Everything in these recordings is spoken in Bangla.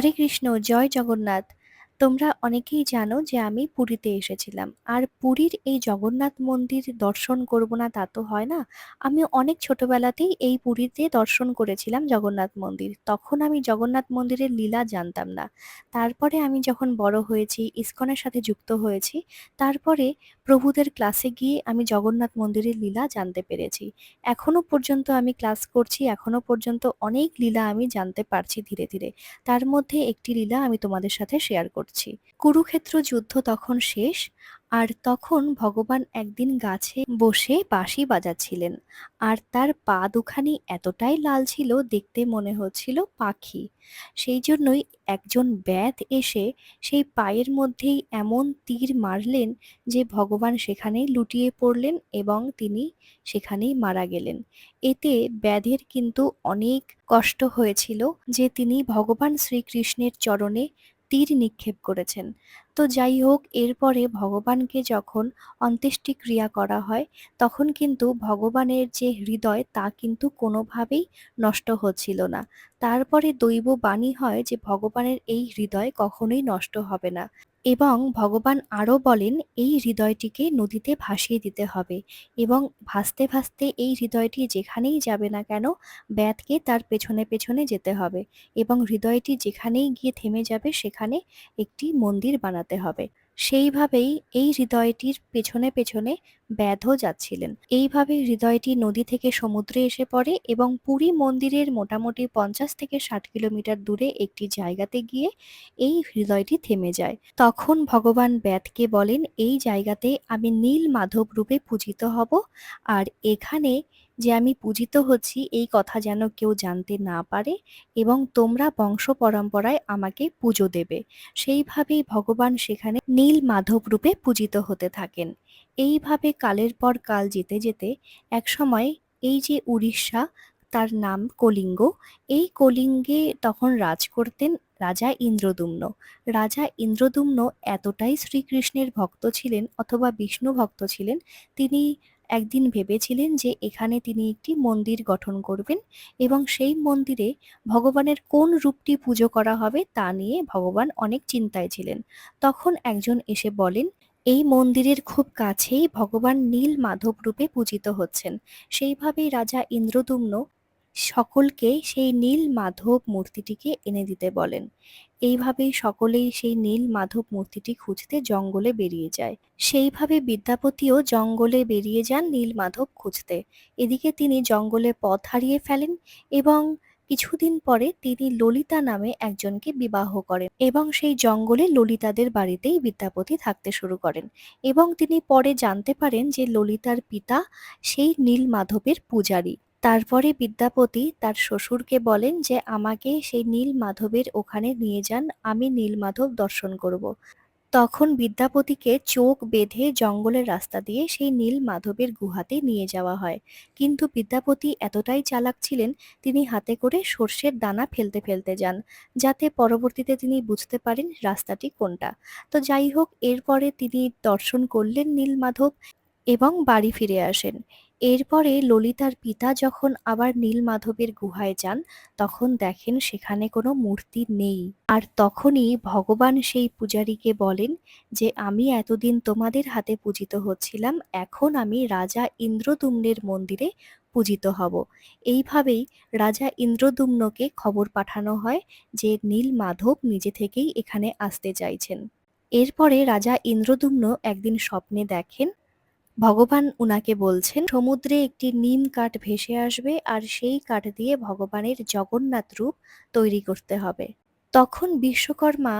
হরে কৃষ্ণ জয় জগন্নাথ। তোমরা অনেকেই জানো যে আমি পুরীতে এসেছিলাম। আর পুরীর এই জগন্নাথ মন্দির দর্শন করব না তা তো হয় না। আমি অনেক ছোটবেলাতেই এই পুরীতে দর্শন করেছিলাম জগন্নাথ মন্দির। তখন আমি জগন্নাথ মন্দিরের লীলা জানতাম না। তারপরে আমি যখন বড় হয়েছি, ইস্কনের সাথে যুক্ত হয়েছি, তারপরে প্রভুদের ক্লাসে গিয়ে আমি জগন্নাথ মন্দিরের লীলা জানতে পেরেছি। এখনও পর্যন্ত আমি ক্লাস করছি, এখনও পর্যন্ত অনেক লীলা আমি জানতে পারছি ধীরে ধীরে। তার মধ্যে একটি লীলা আমি তোমাদের সাথে শেয়ার করছি। কুরুক্ষেত্র যুদ্ধ তখন শেষ, আর তখন ভগবান একদিন গাছে বসে বাঁশি বাজাচ্ছিলেন। আর তার পা দুখানি এতটাই লাল ছিল, দেখতে মনে হচ্ছিল পাখি। সেই জন্যই একজন ব্যাধ এসে সেই পায়ের মধ্যেই এমন তীর মারলেন যে ভগবান সেখানে লুটিয়ে পড়লেন এবং তিনি সেখানেই মারা গেলেন। এতে ব্যাধের কিন্তু অনেক কষ্ট হয়েছিল যে তিনি ভগবান শ্রীকৃষ্ণের চরণে তীর নিক্ষেপ করেছেন। তো যাই হোক, এরপরে ভগবানকে যখন অন্ত্যেষ্টি ক্রিয়া করা হয়, তখন কিন্তু ভগবানের যে হৃদয় তা কিন্তু কোনোভাবেই নষ্ট হচ্ছিল না। তারপরে দৈব বাণী হয় যে ভগবানের এই হৃদয় কখনোই নষ্ট হবে না। এবং ভগবান আরও বলেন, এই হৃদয়টিকে নদীতে ভাসিয়ে দিতে হবে এবং ভাসতে ভাসতে এই হৃদয়টি যেখানেই যাবে না কেন ব্যাথকে তার পেছনে পেছনে যেতে হবে এবং হৃদয়টি যেখানেই গিয়ে থেমে যাবে, সেখানে একটি মন্দির বানাতে হবে। সেইভাবেই এই হৃদয়টির পেছনে পেছনে ব্যাধও যাচ্ছিলেন। এইভাবে হৃদয়টি নদী থেকে সমুদ্রে এসে পড়ে এবং পুরী মন্দিরের মোটামুটি পঞ্চাশ থেকে ষাট কিলোমিটার দূরে একটি জায়গাতে গিয়ে এই হৃদয়টি থেমে যায়। তখন ভগবান ব্যাধকে বলেন, এই জায়গাতে আমি নীল মাধব রূপে পূজিত হব আর এখানে যে আমি পূজিত হচ্ছি, এই কথা যেন কেউ জানতে না পারে এবং তোমরা বংশ পরম্পরায় আমাকে পুজো দেবে। সেইভাবেই ভগবান সেখানে নীল মাধব রূপে পূজিত হতে থাকেন। এইভাবে কালের পর কাল যেতে যেতে একসময় এই যে উড়িষ্যা, তার নাম কলিঙ্গ, এই কলিঙ্গে তখন রাজ করতেন রাজা ইন্দ্রদুম্ন। রাজা ইন্দ্রদুম্ন এতটাই শ্রীকৃষ্ণের ভক্ত ছিলেন অথবা বিষ্ণু ভক্ত ছিলেন, তিনি একদিন ভেবেছিলেন যে এখানে তিনি একটি মন্দির গঠন করবেন এবং সেই মন্দিরে ভগবানের কোন রূপটি পুজো করা হবে তা নিয়ে ভগবান অনেক চিন্তায় ছিলেন। তখন একজন এসে বলেন, এই মন্দিরের খুব কাছেই ভগবান নীল মাধব রূপে পূজিত হচ্ছেন। সেইভাবেই রাজা ইন্দ্রদুম্ন সকলকে সেই নীল মাধব মূর্তিটিকে এনে দিতে বলেন। এইভাবেই সকলেই সেই নীল মাধব মূর্তিটি খুঁজতে জঙ্গলে বেরিয়ে যায়। সেইভাবে বিদ্যাপতিও জঙ্গলে বেরিয়ে যান নীল মাধব খুঁজতে। এদিকে তিনি জঙ্গলে পথ হারিয়ে ফেলেন এবং কিছুদিন পরে তিনি ললিতা নামে একজনকে বিবাহ করেন এবং সেই জঙ্গলে ললিতাদের বাড়িতেই বিদ্যাপতি থাকতে শুরু করেন এবং তিনি পরে জানতে পারেন যে ললিতার পিতা সেই নীল মাধবের পূজারী। তারপরে বিদ্যাপতি তার শ্বশুরকে বলেন যে, আমাকে সেই নীল মাধবের ওখানে নিয়ে যান, আমি নীল মাধব দর্শন করব। তখন বিদ্যাপতিকে চোখ বেঁধে জঙ্গলের রাস্তা দিয়ে সেই নীল মাধবের গুহাতে নিয়ে যাওয়া হয়। কিন্তু বিদ্যাপতি এতটাই চালাক ছিলেন, তিনি হাতে করে সর্ষের দানা ফেলতে ফেলতে যান, যাতে পরবর্তীতে তিনি বুঝতে পারেন রাস্তাটি কোনটা। তো যাই হোক, এরপরে তিনি দর্শন করলেন নীল মাধব এবং বাড়ি ফিরে আসেন। এরপরে ললিতার পিতা যখন আবার নীলমাধবের গুহায় যান, তখন দেখেন সেখানে কোনো মূর্তি নেই। আর তখনই ভগবান সেই পূজারীকে বলেন যে, আমি এতদিন তোমাদের হাতে পূজিত হচ্ছিলাম, এখন আমি রাজা ইন্দ্রদুম্নের মন্দিরে পূজিত হব। এইভাবেই রাজা ইন্দ্রদুম্নকে খবর পাঠানো হয় যে নীল মাধব নিজে থেকেই এখানে আসতে চাইছেন। এরপরে রাজা ইন্দ্রদুম্ন একদিন স্বপ্নে দেখেন ভগবান উনাকে বলছেন, সমুদ্রে একটি নিম কাঠ ভেসে আসবে আর সেই কাঠ দিয়ে ভগবানের জগন্নাথ রূপ তৈরি করতে হবে। তখন বিশ্বকর্মা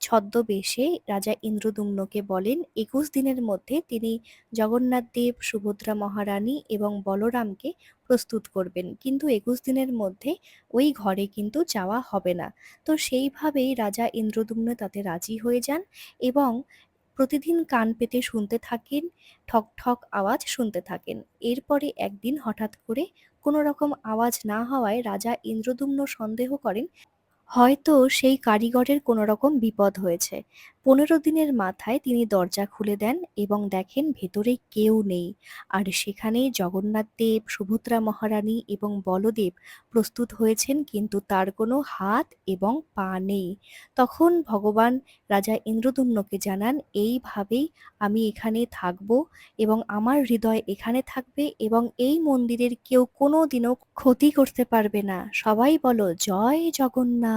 ছদ্মবেশে রাজা ইন্দ্রদুম্নকে বলেন, একুশ দিনের মধ্যে তিনি জগন্নাথ দেব, সুভদ্রা মহারানী এবং বলরামকে প্রস্তুত করবেন। কিন্তু একুশ দিনের মধ্যে ওই ঘরে কিন্তু যাওয়া হবে না। তো সেইভাবেই রাজা ইন্দ্রদুম্ন তাতে রাজি হয়ে যান এবং প্রতিদিন কান পেতে শুনতে থাকেন, ঠক ঠক আওয়াজ শুনতে থাকেন। এরপরে একদিন হঠাৎ করে কোনো রকম আওয়াজ না হওয়ায় রাজা ইন্দ্রদুম্ন সন্দেহ করেন, হয়তো সেই কারিগরের কোনো রকম বিপদ হয়েছে। পনেরো দিনের মাথায় তিনি দরজা খুলে দেন এবং দেখেন ভেতরে কেউ নেই। আর সেখানে জগন্নাথ দেব, সুভদ্রা মহারানী এবং বলদেব প্রস্তুত হয়েছেন, কিন্তু তার কোনো হাত এবং পা নেই। তখন ভগবান রাজা ইন্দ্রদুম্নকে জানান, এইভাবেই আমি এখানে থাকব এবং আমার হৃদয় এখানে থাকবে এবং এই মন্দিরের কেউ কোনো দিনও ক্ষতি করতে পারবে না। সবাই বলো, জয় জগন্নাথ।